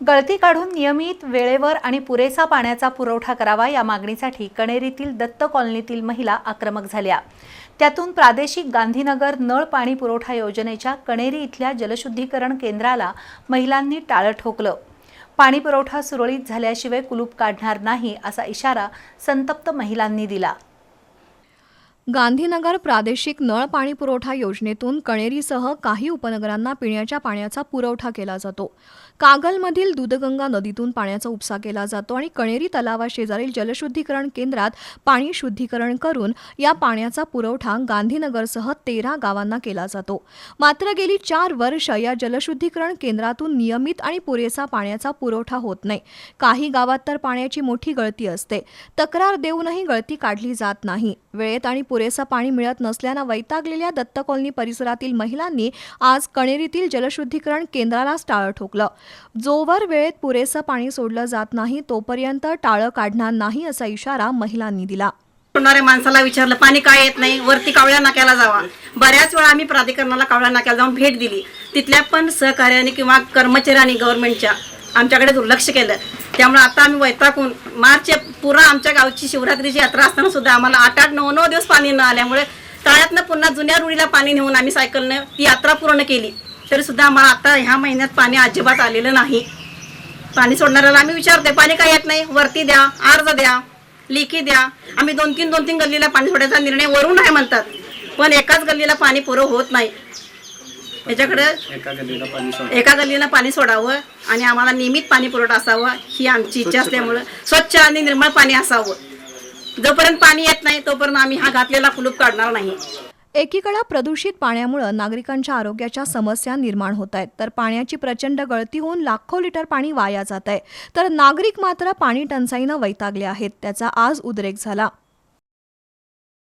गळती काढून नियमित वेळेवर आणि पुरेसा पाण्याचा पुरवठा करावा या मागणीसाठी कणेरीतील दत्त कॉलनीतील महिला आक्रमक झाल्या. त्यातून प्रादेशिक गांधीनगर नळ पाणी पुरवठा योजनेच्या कणेरी इथल्या जलशुद्धीकरण केंद्राला महिलांनी टाळं ठोकलं. पाणी पुरवठा सुरळीत झाल्याशिवाय कुलूप काढणार नाही असा इशारा संतप्त महिलांनी दिला. गांधीनगर प्रादेशिक नळ पाणी पुरवठा योजनेतून कणेरीसह काही उपनगरांना पिण्याच्या पाण्याचा पुरवठा केला जातो. कागलमधील दूधगंगा नदीतून पाण्याचा उपसा केला जातो आणि कणेरी तलावाशेजारील जलशुद्धीकरण केंद्रात पाणी शुद्धीकरण करून या पाण्याचा पुरवठा गांधीनगरसह तेरा गावांना केला जातो. मात्र गेली चार वर्ष या जलशुद्धीकरण केंद्रातून नियमित आणि पुरेसा पाण्याचा पुरवठा होत नाही. काही गावात तर पाण्याची मोठी गळती असते. तक्रार देऊनही गळती काढली जात नाही. वेळेत आणि पुरेसं पाणी मिळत नसल्यानं वैतागलेल्या दत्त कॉलनी परिसरातील महिलांनी आज कणेरीतील जलशुद्धीकरण केंद्रालाच टाळं ठोकलं. जोवर वेळेत पुरेसं पाणी सोडलं जात नाही तोपर्यंत टाळं काढणार नाही असा इशारा महिलांनी दिला. होणाऱ्या माणसाला विचारलं पाणी काय येत नाही? वरती कावळ्या नाक्याला जावा. बऱ्याच वेळा आम्ही प्राधिकरणाला कावळ्या नाक्याला जाऊन भेट दिली. तिथल्या पण सहकार्याने किंवा कर्मचाऱ्यांनी गव्हर्नमेंटच्या आमच्याकडे दुर्लक्ष केलं. त्यामुळे आता आम्ही वैतागून मार्च पुरा आमच्या गावची शिवरात्रीची यात्रा असताना सुद्धा आम्हाला आठ आठ नऊ नऊ दिवस पाणी न आल्यामुळे तळ्यातनं पुन्हा जुन्या रुळीला पाणी नेऊन आम्ही सायकलनं ती यात्रा पूर्ण केली. तरी सुद्धा आम्हाला आता ह्या महिन्यात पाणी अजिबात आलेलं नाही. पाणी सोडणाऱ्याला आम्ही विचारतोय पाणी काय येत नाही? वरती द्या अर्ज द्या लिखी द्या. आम्ही दोन तीन दोन तीन गल्लीला पाणी सोडायचा निर्णय वरून आहे म्हणतात. पण एकाच गल्लीला पाणी पुरं होत नाही. याच्याकडे एका गल्लीला पाणी सोड एका गल्लीनं पाणी सोडावं आणि आम्हाला नियमित पाणी पुरवठा असावा ही आमची इच्छा असल्यामुळं स्वच्छ आणि निर्मळ पाणी असावं. जोपर्यंत पाणी येत नाही तोपर्यंत आम्ही हा घातलेला कुलूप काढणार नाही. एकीकडे प्रदूषित पाण्यामुळे नागरिकांच्या आरोग्याच्या समस्या निर्माण होत आहेत तर पाण्याची प्रचंड गळती होऊन लाखो लिटर पाणी वाया जात आहे. तर नागरिक मात्र पाणी टंचाईनं वैतागले आहेत त्याचा आज उद्रेक झाला.